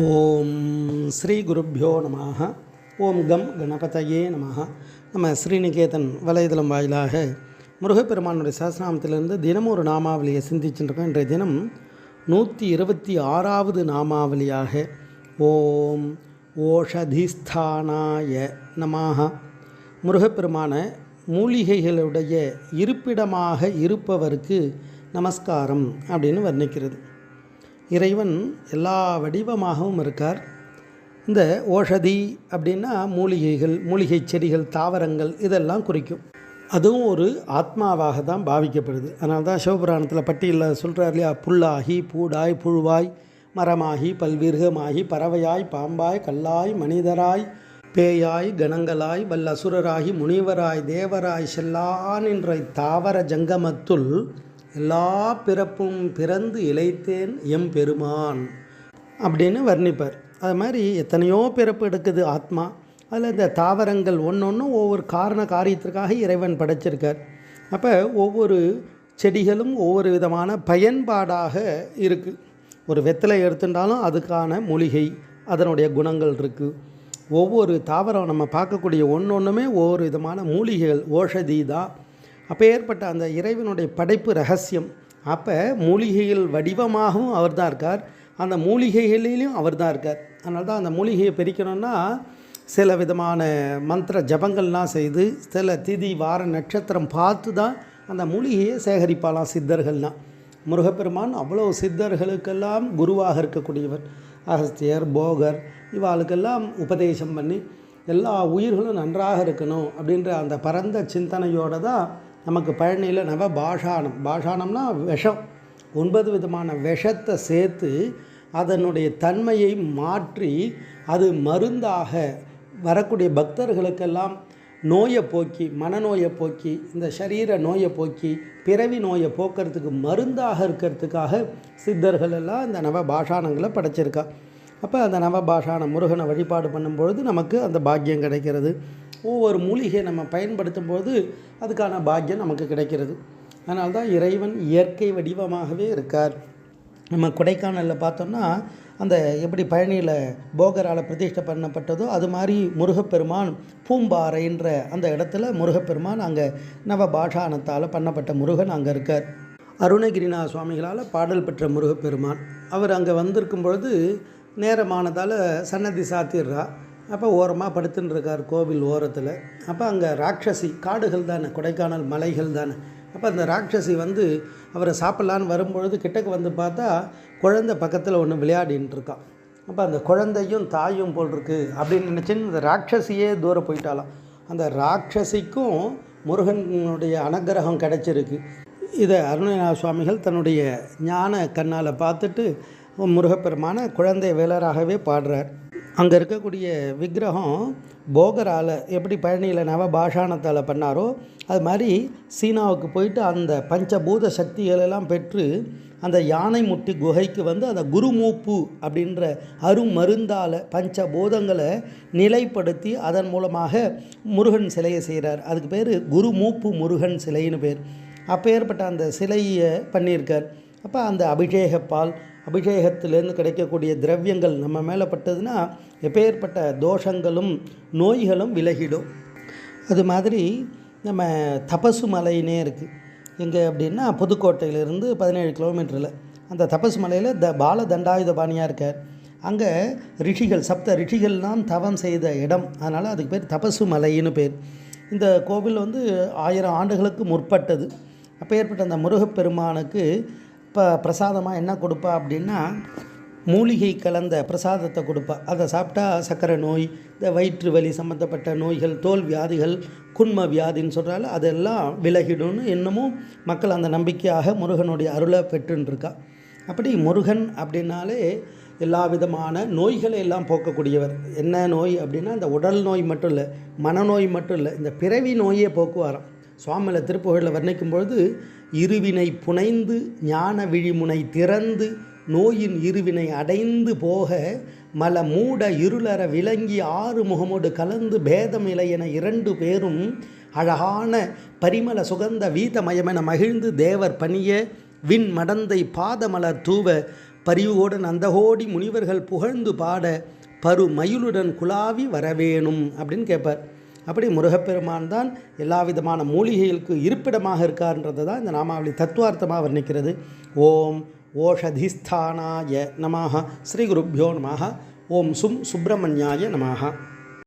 ஓம் ஸ்ரீ குருப்பியோ நம ஓம் கம் கணபதையே நம நம்ம ஸ்ரீநிகேதன் வலைதளம் வாயிலாக முருகப்பெருமானுடைய சஹஸ்ரநாமத்திலிருந்து தினமும் ஒரு நாமாவளியை சிந்திச்சுருக்கோம். இன்றைய தினம் நூற்றி இருபத்தி ஆறாவது நாமாவளியாக ஓம் ஓஷதிஸ்தானாய நமாக முருகப்பெருமான மூலிகைகளுடைய இருப்பிடமாக இருப்பவருக்கு நமஸ்காரம் அப்படின்னு வர்ணிக்கிறது. இறைவன் எல்லா வடிவமாகவும் இருக்கார். இந்த ஓஷதி அப்படின்னா மூலிகைகள் மூலிகை செடிகள் தாவரங்கள் இதெல்லாம் குறிக்கும். அதுவும் ஒரு ஆத்மாவாக தான் பாவிக்கப்படுது. அதனால தான் சிவபுராணத்தில் பட்டியலில் சொல்கிறார் இல்லையா? புல்லாகி பூடாய் புழுவாய் மரமாகி பல்விருகமாகி பறவையாய் பாம்பாய் கல்லாய் மனிதராய் பேயாய் கணங்களாய் வல்லசுரராகி முனிவராய் தேவராய் செல்லான் என்ற தாவர ஜங்கமத்துள் எல்லா பிறப்பும் பிறந்து இழைத்தேன் எம் பெருமான் அப்படின்னு வர்ணிப்பார். அது மாதிரி எத்தனையோ பிறப்பு எடுக்குது ஆத்மா. அதில் இந்த தாவரங்கள் ஒன்று ஒன்று ஒவ்வொரு காரண காரியத்திற்காக இறைவன் படைச்சிருக்கார். அப்போ ஒவ்வொரு செடிகளும் ஒவ்வொரு விதமான பயன்பாடாக இருக்குது ஒரு வெத்தலை எடுத்துட்டாலும் அதுக்கான மூலிகை அதனுடைய குணங்கள் இருக்குது ஒவ்வொரு தாவரம் நம்ம பார்க்கக்கூடிய ஒன்று ஒன்றுமே ஒவ்வொரு விதமான மூலிகைகள் ஓஷதி தான் அப்போ ஏற்பட்ட அந்த இறைவனுடைய படைப்பு ரகசியம். அப்போ மூலிகைகள் வடிவமாகவும் அவர் தான் இருக்கார். அந்த மூலிகைகளிலையும் அவர் தான் இருக்கார். அதனால தான் அந்த மூலிகையை பிரிக்கணும்னா சில விதமான மந்திர ஜபங்கள்லாம் செய்து சில திதி வார நட்சத்திரம் பார்த்து தான் அந்த மூலிகையை சேகரிப்பாலாம் சித்தர்கள்லாம். முருகப்பெருமான் அவ்வளோ சித்தர்களுக்கெல்லாம் குருவாக இருக்கக்கூடியவர். அகஸ்தியர் போகர் இவாளுக்கெல்லாம் உபதேசம் பண்ணி எல்லா உயிர்களும் நன்றாக இருக்கணும் அப்படின்ற அந்த பரந்த சிந்தனையோடு தான் நமக்கு பழனியில் நவ பாஷானம் பாஷானம்னா விஷம். ஒன்பது விதமான விஷத்தை சேர்த்து அதனுடைய தன்மையை மாற்றி அது மருந்தாக வரக்கூடிய பக்தர்களுக்கெல்லாம் நோயை போக்கி மனநோயை போக்கி இந்த சரீர நோயை போக்கி பிறவி நோயை போக்குறதுக்கு மருந்தாக இருக்கிறதுக்காக சித்தர்கள் எல்லாம் இந்த நவ பாஷானங்களை படைச்சிருக்கா. அப்போ அந்த நவ பாஷான முருகனை வழிபாடு பண்ணும்பொழுது நமக்கு அந்த பாக்கியம் கிடைக்கிறது. ஒவ்வொரு மூலிகையை நம்ம பயன்படுத்தும் போது அதுக்கான பாக்கியம் நமக்கு கிடைக்கிறது. அதனால்தான் இறைவன் இயற்கை வடிவமாகவே இருக்கார். நம்ம கொடைக்கானலில் பார்த்தோம்னா அந்த எப்படி பழனியில் போகரால் பிரதிஷ்டை பண்ணப்பட்டதோ அது மாதிரி முருகப்பெருமான் பூம்பாறைன்ற அந்த இடத்துல முருகப்பெருமான் அங்கே நவ பாஷானத்தால் பண்ணப்பட்ட முருகன் அங்கே இருக்கார். அருணகிரிநாத சுவாமிகளால் பாடல் பெற்ற முருகப்பெருமான். அவர் அங்கே வந்திருக்கும் பொழுது நேரமானதால் சன்னதி சாத்திடுறா அப்போ ஓரமாக படுத்துன்னு இருக்கார் கோவில் ஓரத்தில். அப்போ அங்கே ராட்சசி காடுகள் தானே கொடைக்கானல் மலைகள் தானே. அப்போ அந்த ராட்சசி வந்து அவரை சாப்பிட்லான்னு வரும்பொழுது கிட்டக்கு வந்து பார்த்தா குழந்தை பக்கத்தில் ஒன்று விளையாடின்னு இருக்கான். அப்போ அந்த குழந்தையும் தாயும் போல் இருக்கு அப்படின்னு நினச்சின்னு இந்த ராட்சசியே தூரம் போயிட்டாலாம் அந்த ராட்சசிக்கும் முருகனுடைய அனுகிரகம் கிடச்சிருக்கு. இதை அருணநாத சுவாமிகள் தன்னுடைய ஞான கண்ணால் பார்த்துட்டு முருகப்பெருமான குழந்தை வேலராகவே பாடுறார். அங்கே இருக்கக்கூடிய விக்கிரகம் போகரால் எப்படி பழனியில் நவபாஷானத்தால் பண்ணாரோ அது மாதிரி சீனாவுக்கு போயிட்டு அந்த பஞ்சபூத சக்திகளெல்லாம் பெற்று அந்த யானை முட்டி குகைக்கு வந்து அந்த குருமூப்பு அப்படின்ற அருமருந்தால் பஞ்சபூதங்களை நிலைப்படுத்தி அதன் மூலமாக முருகன் சிலையை செய்கிறார். அதுக்கு பேர் குருமூப்பு முருகன் சிலைன்னு பேர். அப்பேற்பட்ட அந்த சிலையை பண்ணியிருக்கார். அப்போ அந்த அபிஷேக பால் அபிஷேகத்திலேருந்து கிடைக்கக்கூடிய திரவியங்கள் நம்ம மேலே பட்டதுன்னா எப்பேற்பட்ட தோஷங்களும் நோய்களும் விலகிடும். அது மாதிரி நம்ம தபசு மலைன்னே இருக்குது எங்கே அப்படின்னா புதுக்கோட்டையிலேருந்து பதினேழு கிலோமீட்டரில். அந்த தபசு மலையில் த பால தண்டாயுதபாணியாக இருக்கார். அங்கே ரிஷிகள் சப்த ரிஷிகள்லாம் தவம் செய்த இடம். அதனால் அதுக்கு பேர் தபசு மலைன்னு பேர். இந்த கோவில் வந்து ஆயிரம் ஆண்டுகளுக்கு முற்பட்டது. அப்போ ஏற்பட்ட அந்த முருகப்பெருமானுக்கு இப்போ பிரசாதமாக என்ன கொடுப்பா அப்படின்னா மூலிகை கலந்த பிரசாதத்தை கொடுப்பா. அதை சாப்பிட்டா சர்க்கரை நோய் இந்த வயிற்று வலி சம்மந்தப்பட்ட நோய்கள் தோல் வியாதிகள் குன்ம வியாதின்னு சொல்கிறால அதெல்லாம் விலகிடும்னு இன்னமும் மக்கள் அந்த நம்பிக்கையாக முருகனுடைய அருளை பெற்றுருக்கா அப்படி முருகன் அப்படின்னாலே எல்லா விதமான நோய்களை எல்லாம் போக்கக்கூடியவர். என்ன நோய் அப்படின்னா இந்த உடல் நோய் மட்டும் இல்லை மனநோய் மட்டும் இல்லை இந்த பிறவி நோயே போக்குவாராம். சுவாமியில் திருப்புகழில் வர்ணிக்கும் பொழுது இருவினை புனைந்து ஞான விழிமுனை திறந்து நோயின் இருவினை அடைந்து போக மல மூட இருளற விளங்கி ஆறு முகமோடு கலந்து பேதம் என இரண்டு பேரும் அழகான பரிமள சுகந்த வீதமயமென மகிழ்ந்து தேவர் பணிய விண் மடந்தை பாதமலர் தூவ பரிவோடு நந்தகோடி முனிவர்கள் புகழ்ந்து பாட பரு மயிலுடன் குலாவி வரவேணும் அப்படின்னு கேட்பார் அப்படி முருகப்பெருமான் தான் எல்லா விதமான மூலிகைகளுக்கு இருப்பிடமாக இருக்கார்ன்றது தான் இந்த நாமாவளி தத்துவார்த்தமாக வர்ணிக்கிறது. ஓம் ஓஷதிஸ்தானாய நமாக ஸ்ரீ குருப்பியோ நமாக ஓம் சும் சுப்பிரமணியாய நமாக